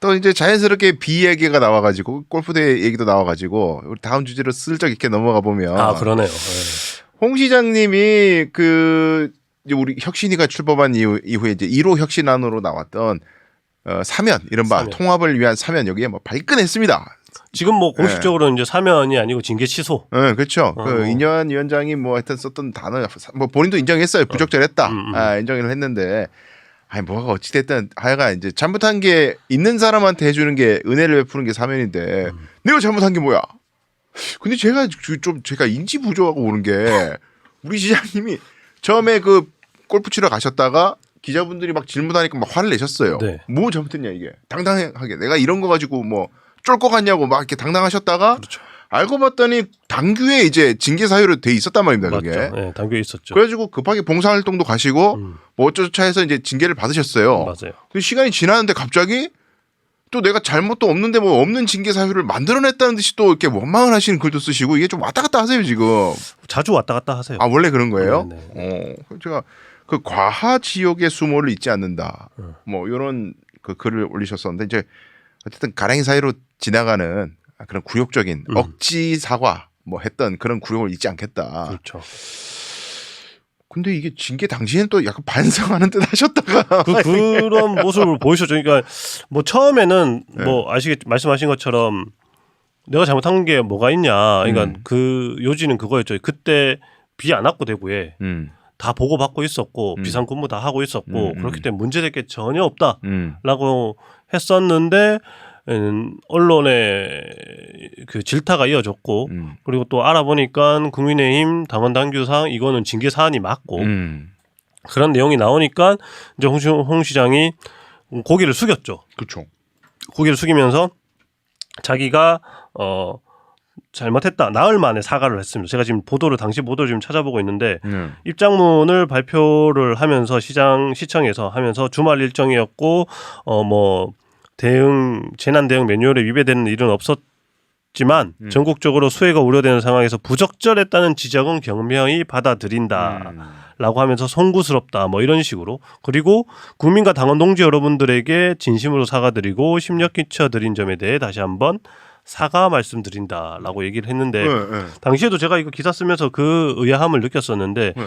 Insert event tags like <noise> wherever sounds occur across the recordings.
또 이제 자연스럽게 비 얘기가 나와가지고 골프대 얘기도 나와가지고 우리 다음 주제로 슬쩍 이렇게 넘어가 보면 아 그러네요. 예. 홍 시장님이 그 우리 혁신이가 출범한 이후, 이후에 이제 1호 혁신안으로 나왔던 어, 사면 이른바 사면. 통합을 위한 사면 여기에 뭐 발끈했습니다. 지금 뭐 공식적으로는 이제 사면이 아니고 징계 취소. 네, 그렇죠. 어. 그 인현 위원장이 뭐 하여튼 썼던 단어 뭐 본인도 인정했어요. 부적절했다. 음, 음. 아, 인정을 했는데 아니 뭐가 어찌 됐든 하여간 이제 잘못한 게 있는 사람한테 해주는 게 은혜를 베푸는 게 사면인데 음. 내가 잘못한 게 뭐야? 근데 제가 그좀 제가 인지 부조하고 오는 게 우리 시장님이 처음에 그 골프 치러 가셨다가 기자분들이 막 질문하니까 막 화를 내셨어요. 네. 뭐 잘못했냐 이게 당당하게 내가 이런 거 가지고 뭐 쫄 거 같냐고 막 이렇게 당당하셨다가 그렇죠. 알고 봤더니 당규에 이제 징계 사유로 돼 있었단 말입니다. 맞죠. 그게. 예, 당규에 있었죠. 그래가지고 급하게 봉사활동도 가시고 음, 뭐 어쩌저쩌 해서 이제 징계를 받으셨어요. 맞아요. 그 시간이 지났는데 갑자기 또 내가 잘못도 없는데 뭐 없는 징계 사유를 만들어냈다는 듯이 또 이렇게 원망을 하시는 글도 쓰시고 이게 좀 왔다 갔다 하세요 지금. 자주 왔다 갔다 하세요. 아 원래 그런 거예요? 네, 어, 그럼 제가 그 과하 지옥의 수모를 잊지 않는다. 음. 뭐 이런 그 글을 올리셨었는데 이제 어쨌든 가랑이 사이로 지나가는 그런 굴욕적인 음. 억지 사과 뭐 했던 그런 굴욕을 잊지 않겠다. 그렇죠. 근데 이게 징계 당시에는 또 약간 반성하는 듯 하셨다가 그 <laughs> 그런 모습을 보이셨죠. 그러니까 뭐 처음에는 네. 뭐 아시겠 말씀하신 것처럼 내가 잘못한 게 뭐가 있냐. 그러니까 음. 그 요지는 그거였죠. 그때 비 안 왔고 대구에 음, 다 보고 받고 있었고 음. 비상근무 다 하고 있었고 음, 음. 그렇기 때문에 문제될 게 전혀 없다. 음, 라고 했었는데 음, 언론의 그 질타가 이어졌고 음, 그리고 또 알아보니까 국민의힘 당원 당규상 이거는 징계 사안이 맞고 음. 그런 내용이 나오니까 이제 홍, 시- 홍 시장이 고개를 숙였죠. 그렇죠. 고개를 숙이면서 자기가 어 잘못했다 나흘 만에 사과를 했습니다. 제가 지금 보도를 당시 보도를 지금 찾아보고 있는데 음, 입장문을 발표를 하면서 시장 시청에서 하면서 주말 일정이었고 어뭐 대응 재난 대응 매뉴얼에 위배되는 일은 없었지만 음. 전국적으로 수해가 우려되는 상황에서 부적절했다는 지적은 경명히 받아들인다라고 음. 하면서 송구스럽다 뭐 이런 식으로 그리고 국민과 당원 동지 여러분들에게 진심으로 사과드리고 심력 끼쳐드린 점에 대해 다시 한번 사과 말씀드린다라고 얘기를 했는데 네, 네. 당시에도 제가 이거 기사 쓰면서 그 의아함을 느꼈었는데 네.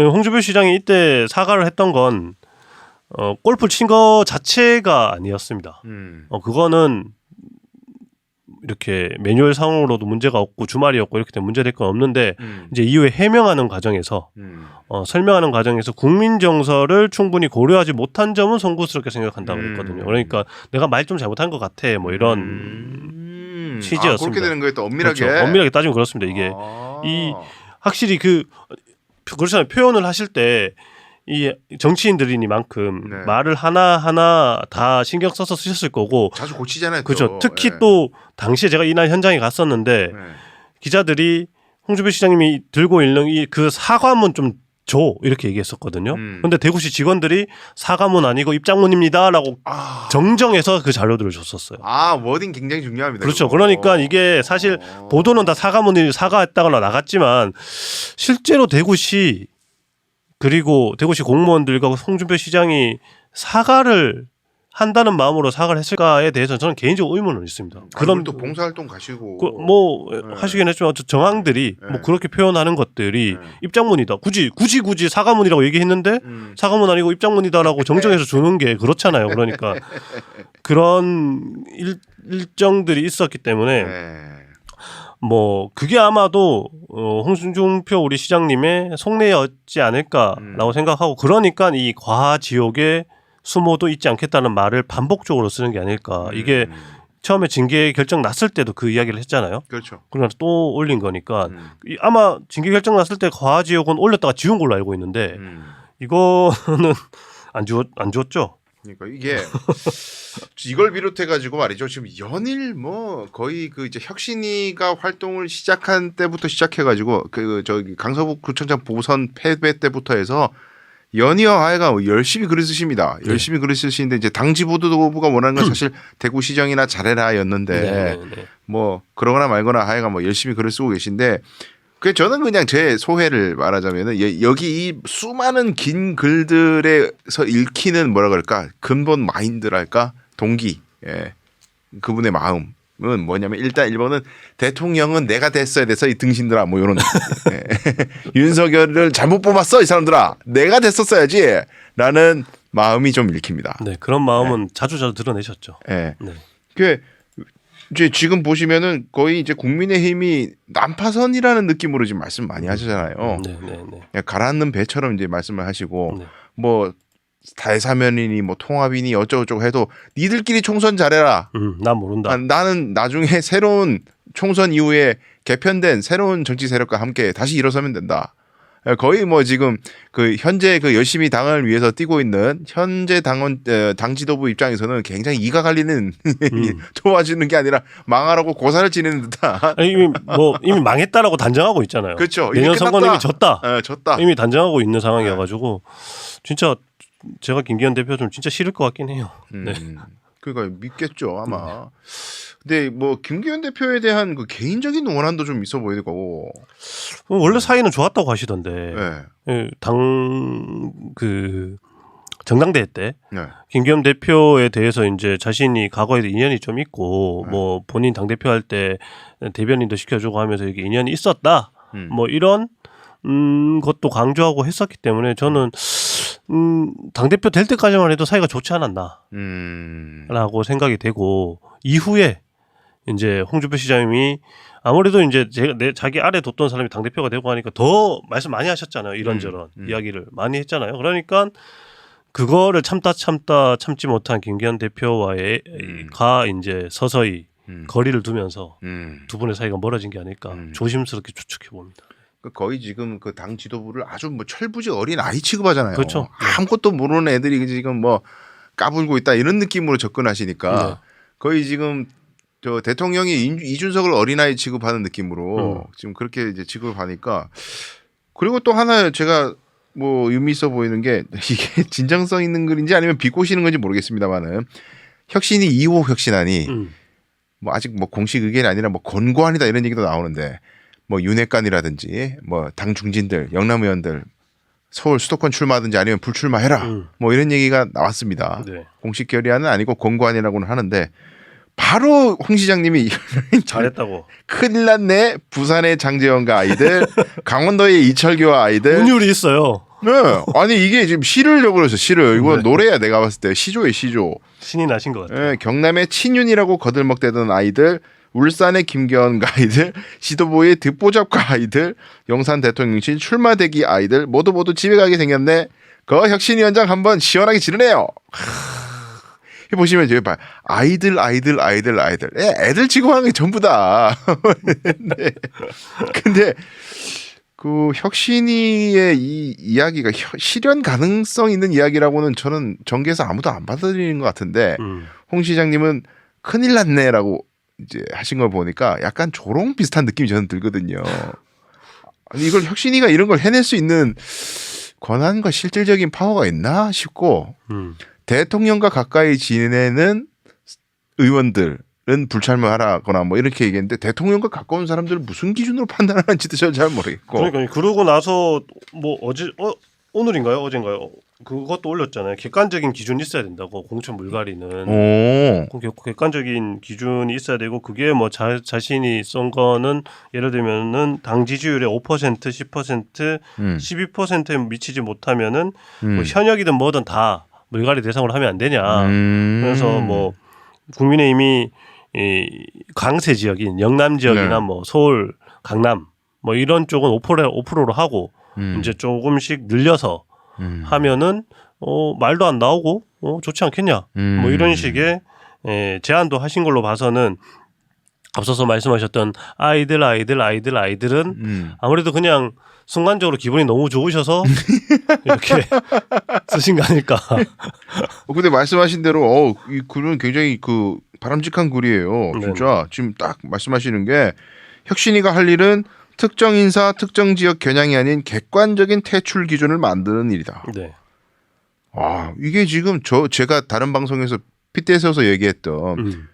어, 홍준표 시장이 이때 사과를 했던 건 어, 골프 친 거 자체가 아니었습니다. 음. 어, 그거는 이렇게 매뉴얼 상으로도 문제가 없고 주말이었고 이렇게 되면 문제될 건 없는데 음. 이제 이후에 해명하는 과정에서 음. 어, 설명하는 과정에서 국민 정서를 충분히 고려하지 못한 점은 송구스럽게 생각한다고 음. 그랬거든요. 그러니까 내가 말 좀 잘못한 것 같아 뭐 이런 음. 취지였습니다. 아, 그렇게 되는 거예요 또 엄밀하게. 그렇죠. 엄밀하게 따지면 그렇습니다. 이게 아. 이 확실히 그 그렇잖아요. 표현을 하실 때 이 정치인들이니만큼 네. 말을 하나 하나 다 신경 써서 쓰셨을 거고 자주 고치잖아요. 또. 그렇죠. 특히 예. 또 당시에 제가 이날 현장에 갔었는데 네. 기자들이 홍준표 시장님이 들고 있는 이 그 사과문 좀 줘 이렇게 얘기했었거든요. 음. 근데 대구시 직원들이 사과문 아니고 입장문입니다라고 아. 정정해서 그 자료들을 줬었어요. 아 워딩 굉장히 중요합니다. 그렇죠. 그거. 그러니까 이게 사실 어. 보도는 다 사과문이 사과했다거나 나갔지만 실제로 대구시 그리고 대구시 공무원들과 홍준표 시장이 사과를 한다는 마음으로 사과를 했을까에 대해서는 저는 개인적으로 의문은 있습니다. 그런 그런 또 봉사활동 가시고 그, 뭐 네. 하시긴 했지만 저 정황들이 네. 뭐 그렇게 표현하는 것들이 네. 입장문이다. 굳이 굳이 굳이 사과문이라고 얘기했는데 음. 사과문 아니고 입장문이다라고 정정해서 <laughs> 주는 게 그렇잖아요. 그러니까 <laughs> 그런 일, 일정들이 있었기 때문에 네. 뭐 그게 아마도 어, 홍준표 우리 시장님의 속내였지 않을까라고 음. 생각하고 그러니까 이 과하 지옥의 수모도 있지 않겠다는 말을 반복적으로 쓰는 게 아닐까. 이게 음. 처음에 징계 결정 났을 때도 그 이야기를 했잖아요. 그렇죠. 그러나 또 올린 거니까 음. 이- 아마 징계 결정 났을 때 과하 지옥은 올렸다가 지운 걸로 알고 있는데 음. 이거는 <laughs> 안 주었 안 주었죠. 그러니까 이게 <laughs> 이걸 비롯해 가지고 말이죠. 지금 연일 뭐 거의 그 이제 혁신이가 활동을 시작한 때부터 시작해 가지고 그 저기 강서구 구청장 보선 패배 때부터 해서 연이어 하여간 열심히 글을 쓰십니다. 네. 열심히 글을 쓰시는데 이제 당지 보도부가 원하는 건 사실 대구시정이나 잘해라였는데 네. 뭐 그러거나 말거나 하여간 뭐 열심히 글을 쓰고 계신데 그 저는 그냥 제 소회를 말하자면은 예- 여기 이 수많은 긴 글들에서 읽히는 뭐라 그럴까 근본 마인드랄까 동기 예. 그분의 마음은 뭐냐면 일단 1번은 대통령은 내가 됐어야 돼서 이 등신들아 뭐 이런 예. <laughs> 윤석열을 잘못 뽑았어 이 사람들아 내가 됐었어야지 라는 마음이 좀 읽힙니다. 네, 그런 마음은 자주 자주 드러내셨죠. 예. 네. 그 이제 지금 보시면은 거의 이제 국민의힘이 난파선이라는 느낌으로 지금 말씀 많이 하시잖아요. 네, 네, 네. 그냥 가라앉는 배처럼 이제 말씀을 하시고 네. 뭐 대사면이니 뭐 통합이니 어쩌고저쩌고 해도 니들끼리 총선 잘해라. 음, 난 모른다. 아, 나는 나중에 새로운 총선 이후에 개편된 새로운 정치 세력과 함께 다시 일어서면 된다. 거의 뭐 지금 그 현재 그 열심히 당을 위해서 뛰고 있는 현재 당원 어, 당 지도부 입장에서는 굉장히 이가 갈리는 <laughs> 음. 좋아지는 게 아니라 망하라고 고사를 지내는 듯한 이미 뭐 이미 망했다라고 단정하고 있잖아요. 그렇죠. 내년 선거는 끝났다. 이미 졌다. 어, 졌다. 이미 단정하고 있는 상황이어가지고 진짜 제가 김기현 대표 좀 진짜 싫을 것 같긴 해요. 네. 음, 그러니까 믿겠죠 아마. 근데 뭐 김기현 대표에 대한 그 개인적인 원한도 좀 있어 보이는 거고. 원래 사이는 좋았다고 하시던데 네. 당그 정당대회 때 네. 김기현 대표에 대해서 이제 자신이 과거에 인연이 좀 있고 네. 뭐 본인 당 대표 할 때 대변인도 시켜주고 하면서 이게 인연이 있었다. 음. 뭐 이런 음 것도 강조하고 했었기 때문에 저는 음 당 대표 될 때까지만 해도 사이가 좋지 않았나라고 음. 생각이 되고 이후에 이제 홍준표 시장님이 아무래도 이제 제가 내 자기 아래 뒀던 사람이 당 대표가 되고 하니까 더 말씀 많이 하셨잖아요 이런저런 음, 음. 이야기를 많이 했잖아요 그러니까 그거를 참다 참다 참지 못한 김기현 대표와의 음. 가 이제 서서히 음. 거리를 두면서 음. 두 분의 사이가 멀어진 게 아닐까 음. 조심스럽게 추측해 봅니다. 그 거의 지금 그 당 지도부를 아주 뭐 철부지 어린 아이 취급하잖아요. 그렇죠. 네. 아무것도 모르는 애들이 지금 뭐 까불고 있다 이런 느낌으로 접근하시니까 네. 거의 지금 저 대통령이 인- 이준석을 어린아이 취급하는 느낌으로 음. 지금 그렇게 이제 취급을 하니까 그리고 또 하나 제가 뭐 의미 있어 보이는 게 <laughs> 이게 진정성 있는 글인지 아니면 비꼬시는 건지 모르겠습니다만은 혁신이 2호 혁신안이 음. 뭐 아직 뭐 공식 의견이 아니라 뭐 권고안이다 이런 얘기도 나오는데 뭐 윤핵관이라든지 뭐 당 중진들 영남 의원들 서울 수도권 출마하든지 아니면 불출마해라 음. 뭐 이런 얘기가 나왔습니다. 네. 공식 결의안은 아니고 권고안이라고는 하는데 바로 홍 시장님이 잘했다고. 큰일 났네 부산의 장재원과 아이들 <laughs> 강원도의 이철규와 아이들 운율이 있어요. 네 아니 이게 지금 시를 적으로서 시를 이거 네. 노래야 내가 봤을 때 시조에 시조 신이 나신 것 같아요. 예, 경남의 친윤이라고 거들먹대던 아이들, 울산의 김기현과 아이들, 시도부의 듣보잡과 아이들, 영산 대통령실 출마대기 아이들 모두 모두 집에 가게 생겼네. 그 혁신위원장 한번 시원하게 지르네요. 하, 보시면 이제 봐 아이들 아이들 아이들 아이들 예, 애들 취급하는 게 전부 다. 근데, <laughs> 근데 그 혁신이의 이 이야기가 혀- 실현 가능성 있는 이야기라고는 저는 정계에서 아무도 안 받아들이는 것 같은데 음. 홍 시장님은 큰일 났네라고 이제 하신 걸 보니까 약간 조롱 비슷한 느낌이 저는 들거든요. 아니 이걸 혁신이가 이런 걸 해낼 수 있는 권한과 실질적인 파워가 있나 싶고 음. 대통령과 가까이 지내는 의원들은 불찰매하라거나 뭐 이렇게 얘기했는데 대통령과 가까운 사람들을 무슨 기준으로 판단하는지도 저는 잘 모르겠고 그러니까 그러고 나서 뭐 어제 어 오늘인가요 어젠가요 그것도 올렸잖아요 객관적인 기준이 있어야 된다고 공천 물갈이는 오. 그 객- 객관적인 기준이 있어야 되고 그게 뭐 자, 자신이 쏜 거는 예를 들면은 당 지지율의 5% 10% 음. 12%에 미치지 못하면은 음. 뭐 현역이든 뭐든 다 물갈이 대상으로 하면 안 되냐 음. 그래서 뭐 국민의힘이 이 강세 지역인 영남 지역이나 네. 뭐 서울 강남 뭐 이런 쪽은 5% 5%로 하고 음. 이제 조금씩 늘려서 음. 하면은 어 말도 안 나오고 어 좋지 않겠냐 음. 뭐 이런 식의 에, 제안도 하신 걸로 봐서는 앞서서 말씀하셨던 아이들 아이들 아이들 아이들은 음. 아무래도 그냥 순간적으로 기분이 너무 좋으셔서 <laughs> 이렇게 쓰신 거 아닐까 어, 근데 말씀하신 대로 어, 이 글은 굉장히 그 바람직한 글이에요. 네네. 진짜 지금 딱 말씀하시는 게 혁신이가 할 일은 특정 인사, 특정 지역 겨냥이 아닌 객관적인 퇴출 기준을 만드는 일이다. 네 아 이게 지금 저 제가 다른 방송에서 핏대 세워서 얘기했던 음.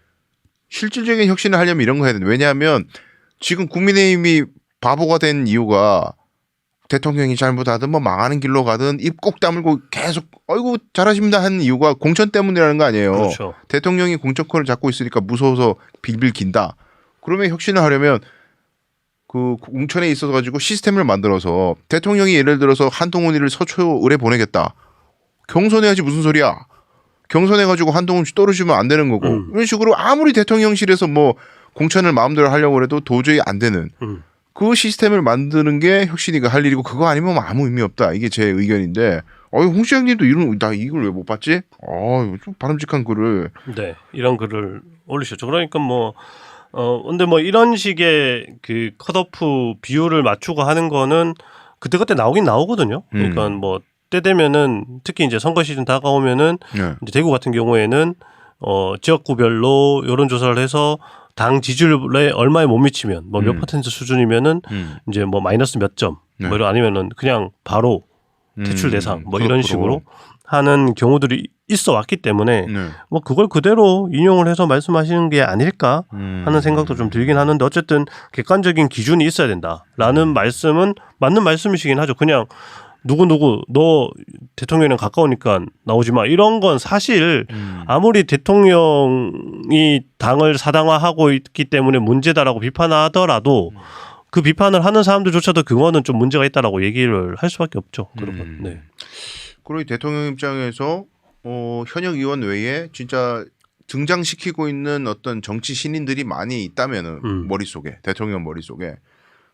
실질적인 혁신을 하려면 이런 거 해야 된다. 왜냐하면 지금 국민의힘이 바보가 된 이유가 대통령이 잘못하든 뭐 망하는 길로 가든 입 꼭 다물고 계속 어이구 잘하십니다 하는 이유가 공천 때문이라는 거 아니에요. 그렇죠. 대통령이 공천권을 잡고 있으니까 무서워서 빌빌 긴다. 그러면 혁신을 하려면 그 공천에 있어서 가지고 시스템을 만들어서 대통령이 예를 들어서 한동훈이를 서초 의뢰 보내겠다. 경선해야지 무슨 소리야. 경선해 가지고 한동훈 씨 떨어지면 안 되는 거고 음. 이런 식으로 아무리 대통령실에서 뭐 공천을 마음대로 하려고 해도 도저히 안 되는 음. 그 시스템을 만드는 게 혁신이가 할 일이고 그거 아니면 아무 의미 없다. 이게 제 의견인데 어이 홍 시장님도 이런 나 이걸 왜 못 봤지? 어, 좀 바람직한 글을 네, 이런 글을 올리셨죠. 그러니까 뭐, 어, 근데 뭐 이런 식의 그 컷오프 비율을 맞추고 하는 거는 그때그때 나오긴 나오거든요. 그러니까 음. 뭐, 때 되면은 특히 이제 선거 시즌 다가오면은 네. 이제 대구 같은 경우에는 어, 지역구별로 여론 조사를 해서 당 지지율에 얼마에 못 미치면 뭐몇 음. 퍼센트 수준이면은 음. 이제 뭐 마이너스 몇 점, 네. 뭐 이런 아니면은 그냥 바로 대출 음, 대상 뭐 이런. 식으로 하는 경우들이 있어 왔기 때문에 네. 뭐 그걸 그대로 인용을 해서 말씀하시는 게 아닐까 음. 하는 생각도 좀 들긴 하는데 어쨌든 객관적인 기준이 있어야 된다라는 음. 말씀은 말씀은 맞는 말씀이시긴 하죠. 그냥 누구 누구 너 대통령이랑 가까우니까 나오지 마 이런 건 사실 음. 아무리 대통령이 당을 사당화하고 있기 때문에 문제다라고 비판하더라도 음. 그 비판을 하는 사람들조차도 그거는 좀 문제가 있다라고 얘기를 할 수밖에 없죠. 그런 건. 음. 네. 그리고 대통령 입장에서 어, 현역 의원 외에 진짜 등장시키고 있는 어떤 정치 신인들이 많이 있다면은 음. 머릿속에 대통령 머릿속에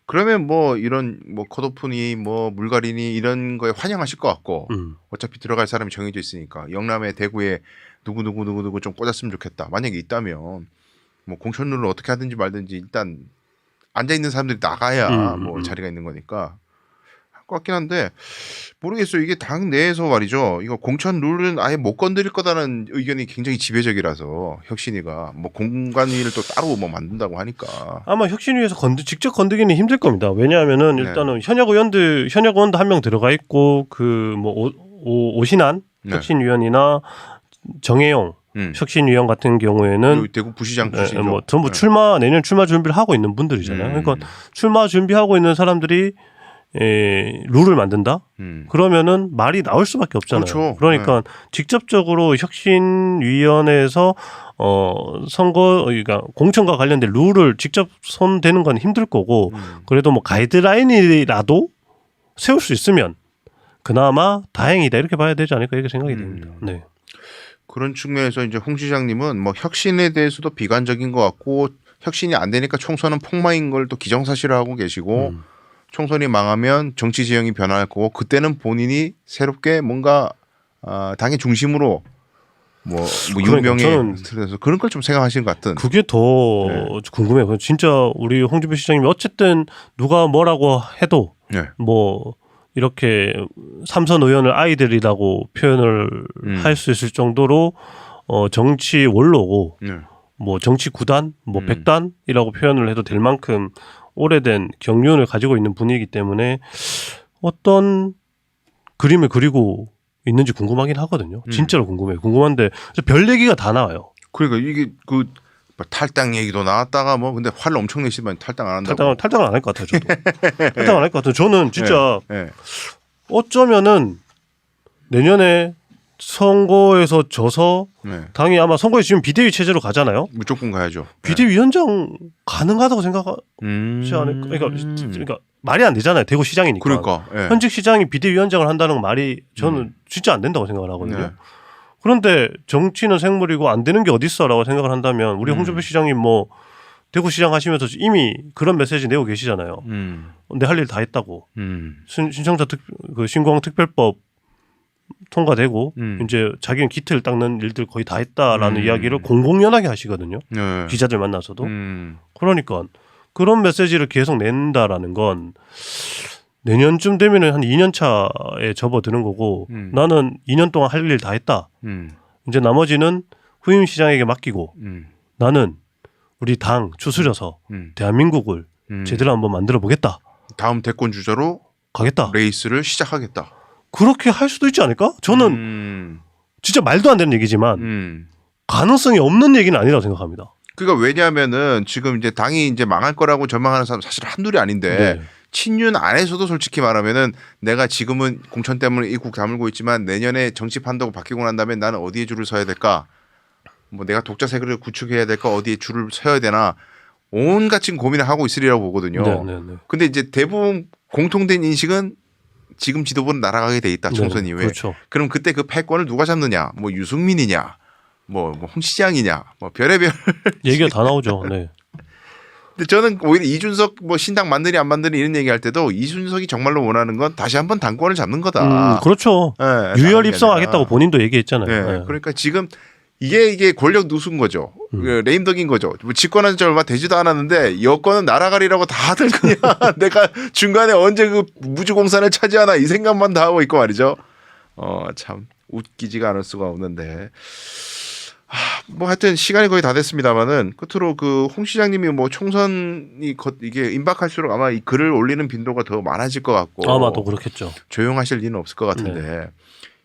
그러면 뭐 이런 뭐 컷오프니 뭐 물갈이니 이런 거에 환영하실 것 같고 음. 어차피 들어갈 사람이 정해져 있으니까 영남에 대구에 누구 누구 누구 누구 좀 꽂았으면 좋겠다 만약에 있다면 뭐 공천룰을 어떻게 하든지 말든지 일단 앉아 있는 사람들이 나가야 음, 뭐 음. 자리가 있는 거니까 할 것 같긴 한데 모르겠어요 이게 당 내에서 말이죠 이거 공천 룰은 아예 못 건드릴 거다는 의견이 굉장히 지배적이라서 혁신이가 뭐 공관위를 또 따로 뭐 만든다고 하니까 아마 혁신위에서 건드, 직접 건드기는 힘들 겁니다. 왜냐하면은 네. 일단은 현역 의원들 현역 의원도 한 명 들어가 있고 그뭐 오신한 네. 혁신위원이나 정혜용 음. 혁신위원 같은 경우에는 대구 부시장 네, 뭐 전부 네. 출마 내년 출마 준비를 하고 있는 분들이잖아요. 음. 그러니까 출마 준비하고 있는 사람들이 에, 룰을 만든다? 음. 그러면 말이 나올 수밖에 없잖아요. 그렇죠. 러니까 직접적으로 혁신위원회에서 어 선거 그러니까 공천과 관련된 룰을 직접 손대는 건 힘들 거고 음. 그래도 뭐 가이드라인이라도 세울 수 있으면 그나마 다행이다 이렇게 봐야 되지 않을까 이렇게 생각이 음. 됩니다. 네. 그런 측면에서 이제 홍 시장님은 뭐 혁신에 대해서도 비관적인 것 같고 혁신이 안 되니까 총선은 폭망인 걸 또 기정사실화하고 계시고 음. 총선이 망하면 정치 지형이 변할 거고 그때는 본인이 새롭게 뭔가 아, 당의 중심으로 뭐, 뭐 그러니까 유명의 틀에서 그런 걸 좀 생각하시는 것 같은. 그게 더 네. 궁금해요. 진짜 우리 홍준표 시장님이 어쨌든 누가 뭐라고 해도 네. 뭐 이렇게 삼선 의원을 아이들이라고 표현을 음. 할수 있을 정도로 어 정치 원로고 네. 뭐 정치 구단 뭐 음. 백단이라고 표현을 해도 될 만큼 오래된 경륜을 가지고 있는 분이기 때문에 어떤 그림을 그리고 있는지 궁금하긴 하거든요. 음. 진짜로 궁금해요. 궁금한데 별 얘기가 다 나와요. 그러니까 이게 그뭐 탈당 얘기도 나왔다가 뭐 근데 화를 엄청 내시면 탈당 안 한다고. 탈당을 탈당을 안할 것 같아요. 저도 <laughs> 탈당 안 할 것 같아요. 저는 진짜 네. 어쩌면은 내년에 선거에서 져서 네. 당이 아마 선거에 지금 비대위 체제로 가잖아요. 무조건 가야죠. 비대위원장 가능하다고 생각하지 음. 않을까? 그러니까, 그러니까 말이 안 되잖아요. 대구 시장이니까. 그러니까. 예. 현직 시장이 비대위원장을 한다는 건 말이 저는 음. 진짜 안 된다고 생각을 하거든요. 네. 그런데 정치는 생물이고 안 되는 게 어딨어라고 생각을 한다면 우리 음. 홍준표 시장이 뭐 대구 시장 하시면서 이미 그런 메시지 내고 계시잖아요. 음. 내할 일 다 했다고. 음. 신, 신청자 특, 그 신공 특별법 통과되고 음. 이제 자기는 기틀 닦는 일들 거의 다 했다라는 음. 이야기를 공공연하게 하시거든요. 네. 기자들 만나서도. 음. 그러니까 그런 메시지를 계속 낸다라는 건 내년쯤 되면은 한 2년 차에 접어드는 거고 음. 나는 2년 동안 할 일 다 했다. 음. 이제 나머지는 후임 시장에게 맡기고 음. 나는 우리 당 추스려서 음. 대한민국을 음. 제대로 한번 만들어 보겠다. 다음 대권 주자로 가겠다. 레이스를 시작하겠다. 그렇게 할 수도 있지 않을까? 저는 음. 진짜 말도 안 되는 얘기지만 음. 가능성이 없는 얘기는 아니라고 생각합니다. 그러니까 왜냐하면은 지금 이제 당이 이제 망할 거라고 전망하는 사람 사실 한둘이 아닌데 네. 친윤 안에서도 솔직히 말하면은 내가 지금은 공천 때문에 이국 다물고 있지만 내년에 정치 판도가 바뀌고 난 다음에 나는 어디에 줄을 서야 될까? 뭐 내가 독자 세력을 구축해야 될까? 어디에 줄을 서야 되나? 온갖 지금 고민을 하고 있으리라고 보거든요. 네, 네, 네. 근데 이제 대부분 공통된 인식은 지금 지도부는 날아가게 돼 있다 총선 네, 이후에. 그렇죠. 그럼 그때 그 패권을 누가 잡느냐? 뭐 유승민이냐? 뭐, 뭐 홍시장이냐? 뭐 별의별. <laughs> 얘기가 다 나오죠. 네. 근데 저는 오히려 이준석 뭐 신당 만드니 안 만드니 이런 얘기할 때도 이준석이 정말로 원하는 건 다시 한번 당권을 잡는 거다. 음, 그렇죠. 예, 다른 유혈 게 입성하겠다고. 본인도 얘기했잖아요. 예, 네. 그러니까 지금 이게 이게 권력 누순 거죠. 음. 그 레임덕인 거죠. 뭐 집권한 지 얼마 되지도 않았는데 여권은 날아가리라고 다들 그냥 <laughs> 내가 중간에 언제 그 무주공산을 차지하나 이 생각만 다 하고 있고 말이죠. 어 참 웃기지가 않을 수가 없는데. 아, 뭐 하여튼 시간이 거의 다 됐습니다만은 끝으로 그 홍 시장님이 뭐 총선이 거- 이게 임박할수록 아마 이 글을 올리는 빈도가 더 많아질 것 같고 아마도 그렇겠죠. 조용하실 리는 없을 것 같은데 네.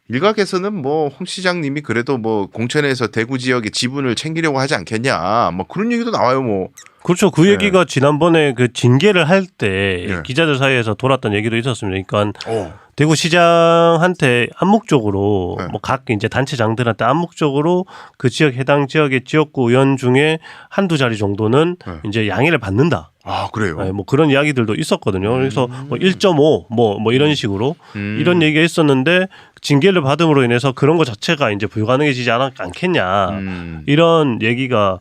일각에서는 뭐 홍 시장님이 그래도 뭐 공천에서 대구 지역의 지분을 챙기려고 하지 않겠냐 뭐 그런 얘기도 나와요 뭐 그렇죠. 그 네. 얘기가 지난번에 그 징계를 할때 네. 기자들 사이에서 돌았던 얘기도 있었습니다. 그러니까 어. 대구시장한테 암묵적으로 네. 뭐각 이제 단체장들한테 암묵적으로 그 지역 해당 지역의 지역구 의원 중에 한두 자리 정도는 네. 이제 양해를 받는다. 아 그래요 네, 뭐 그런 이야기들도 있었거든요. 그래서 음. 뭐1.5 뭐뭐 이런 식으로 음. 이런 얘기가 있었는데 징계를 받음으로 인해서 그런 것 자체가 이제 불가능해지지 않, 않겠냐. 음. 이런 얘기가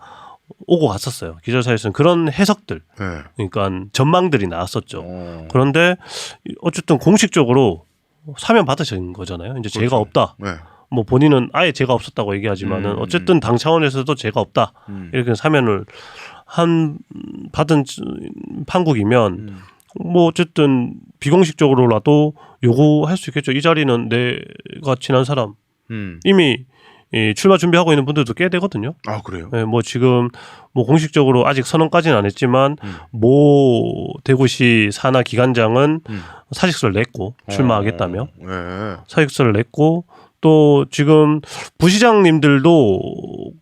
오고 갔었어요. 기자사에서는 그런 해석들, 네. 그러니까 전망들이 나왔었죠. 어. 그런데 어쨌든 공식적으로 사면 받으신 거잖아요. 이제 죄가 그렇죠. 없다. 네. 뭐 본인은 아예 죄가 없었다고 얘기하지만은 음. 어쨌든 당 차원에서도 죄가 없다. 음. 이렇게 사면을 한 받은 판국이면 음. 뭐 어쨌든 비공식적으로라도 요구할 수 있겠죠. 이 자리는 내가 친한 사람 음. 이미 이 출마 준비하고 있는 분들도 꽤 되거든요. 아 그래요 예, 뭐 지금 뭐 공식적으로 아직 선언까지는 안 했지만 음. 모 대구시 산하 기관장은 음. 사직서를 냈고 출마하겠다며 어. 네. 사직서를 냈고 또 지금 부시장님들도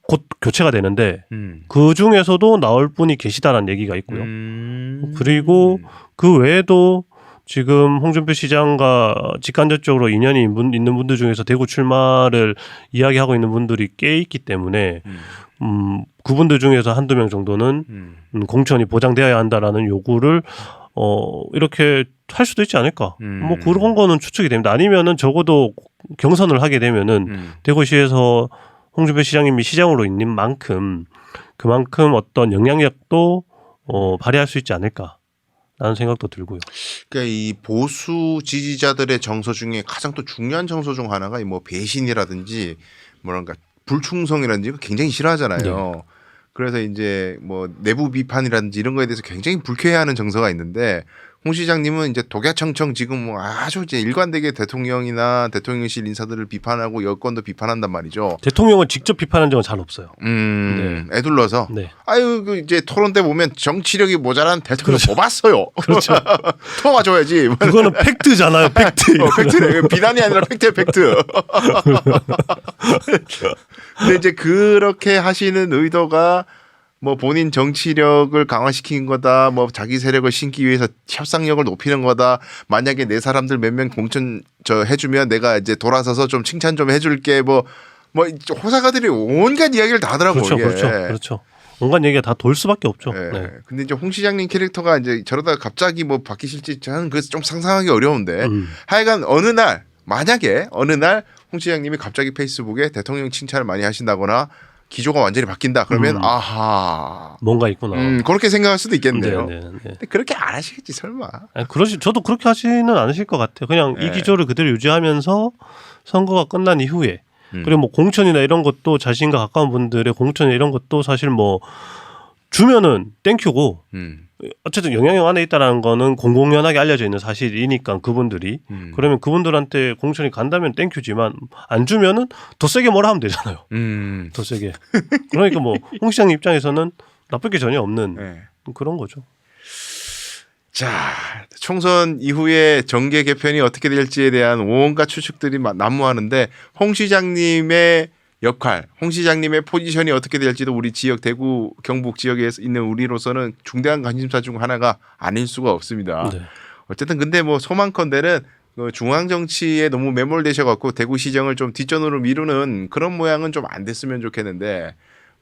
곧 교체가 되는데 음. 그 중에서도 나올 분이 계시다라는 얘기가 있고요. 음. 그리고 그 외에도 지금 홍준표 시장과 직간접적으로 인연이 문- 있는 분들 중에서 대구 출마를 이야기하고 있는 분들이 꽤 있기 때문에 음. 음, 그분들 중에서 한두 명 정도는 음. 음, 공천이 보장되어야 한다라는 요구를 어, 이렇게 할 수도 있지 않을까. 음. 뭐 그런 거는 추측이 됩니다. 아니면은 적어도 경선을 하게 되면은 음. 대구시에서 홍준표 시장님이 시장으로 있는 만큼 그만큼 어떤 영향력도 어, 발휘할 수 있지 않을까 라는 생각도 들고요. 그러니까 이 보수 지지자들의 정서 중에 가장 또 중요한 정서 중 하나가 이뭐 배신이라든지 뭐랄까 불충성이라든지 이거 굉장히 싫어하잖아요. 네. 그래서 이제 뭐 내부 비판이라든지 이런 거에 대해서 굉장히 불쾌해하는 정서가 있는데 홍 시장님은 이제 독야청청 지금 뭐 아주 이제 일관되게 대통령이나 대통령실 인사들을 비판하고 여권도 비판한단 말이죠. 대통령을 직접 비판한 적은 잘 없어요. 음, 애둘러서 네. 아유 그 이제 토론 때 보면 정치력이 모자란 대통령 그렇죠. 뽑았어요. 그렇죠. <laughs> 통화줘야지. 그거는 팩트잖아요. <laughs> 팩트. 어, 팩트네. 비난이 아니라 팩트야, 팩트. <laughs> 근데 이제 그렇게 하시는 의도가 뭐 본인 정치력을 강화시킨 거다, 뭐 자기 세력을 심기 위해서 협상력을 높이는 거다. 만약에 내 사람들 몇 명 공천 저 해주면 내가 이제 돌아서서 좀 칭찬 좀 해줄게. 뭐, 뭐 호사가들이 온갖 이야기를 다 하더라고. 그렇죠. 그렇죠. 그렇죠. 온갖 얘기가 다 돌 수밖에 없죠. 예. 네. 근데 이제 홍 시장님 캐릭터가 이제 저러다가 갑자기 뭐 바뀌실지 저는 그래서 좀 상상하기 어려운데 음. 하여간 어느 날 만약에 어느 날 홍 시장님이 갑자기 페이스북에 대통령 칭찬을 많이 하신다거나 기조가 완전히 바뀐다 그러면 음. 아하 뭔가 있구나. 음, 그렇게 생각할 수도 있겠네요. 네, 네, 네. 근데 그렇게 안 하시겠지 설마. 아니, 그러시 저도 그렇게 하지는 않으실 것 같아요. 그냥 네. 이 기조를 그대로 유지하면서 선거가 끝난 이후에 음. 그리고 뭐 공천이나 이런 것도 자신과 가까운 분들의 공천이나 이런 것도 사실 뭐 주면은 땡큐고 음, 어쨌든 영향력 안에 있다라는 거는 공공연하게 알려져 있는 사실이니까 그분들이 음. 그러면 그분들한테 공천이 간다면 땡큐지만 안 주면은 더 세게 뭐라 하면 되잖아요. 음. 더 세게. 그러니까 뭐 <laughs> 홍 시장 입장에서는 나쁠 게 전혀 없는 네. 그런 거죠. 자 총선 이후에 정계 개편이 어떻게 될지에 대한 온갖 추측들이 마- 난무하는데 홍 시장님의 역할, 홍 시장님의 포지션이 어떻게 될지도 우리 지역 대구 경북 지역에 있는 우리로서는 중대한 관심사 중 하나가 아닐 수가 없습니다. 네. 어쨌든 근데 뭐 소망컨대는 그 중앙 정치에 너무 매몰되셔 갖고 대구 시정을 좀 뒷전으로 미루는 그런 모양은 좀 안 됐으면 좋겠는데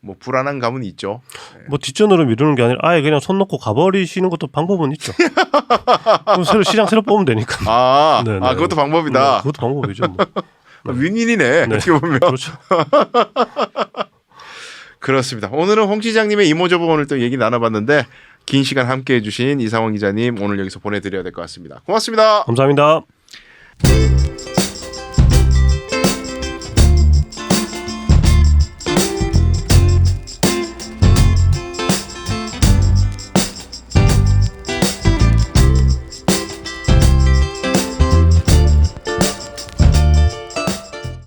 뭐 불안한 감은 있죠. 뭐 뒷전으로 미루는 게 아니라 아예 그냥 손 놓고 가버리시는 것도 방법은 있죠. <laughs> 그럼 새로 시장 새로 뽑으면 되니까. 아, 네, 아 네. 그것도 네, 방법이다. 그것도 방법이죠. 뭐. 아, 윈윈이네. 네. 어떻게 보면 그렇죠. <laughs> 그렇습니다. 오늘은 홍 시장님의 이모저모 오늘 또 얘기 나눠봤는데 긴 시간 함께해 주신 이상원 기자님 오늘 여기서 보내드려야 될 것 같습니다. 고맙습니다. 감사합니다.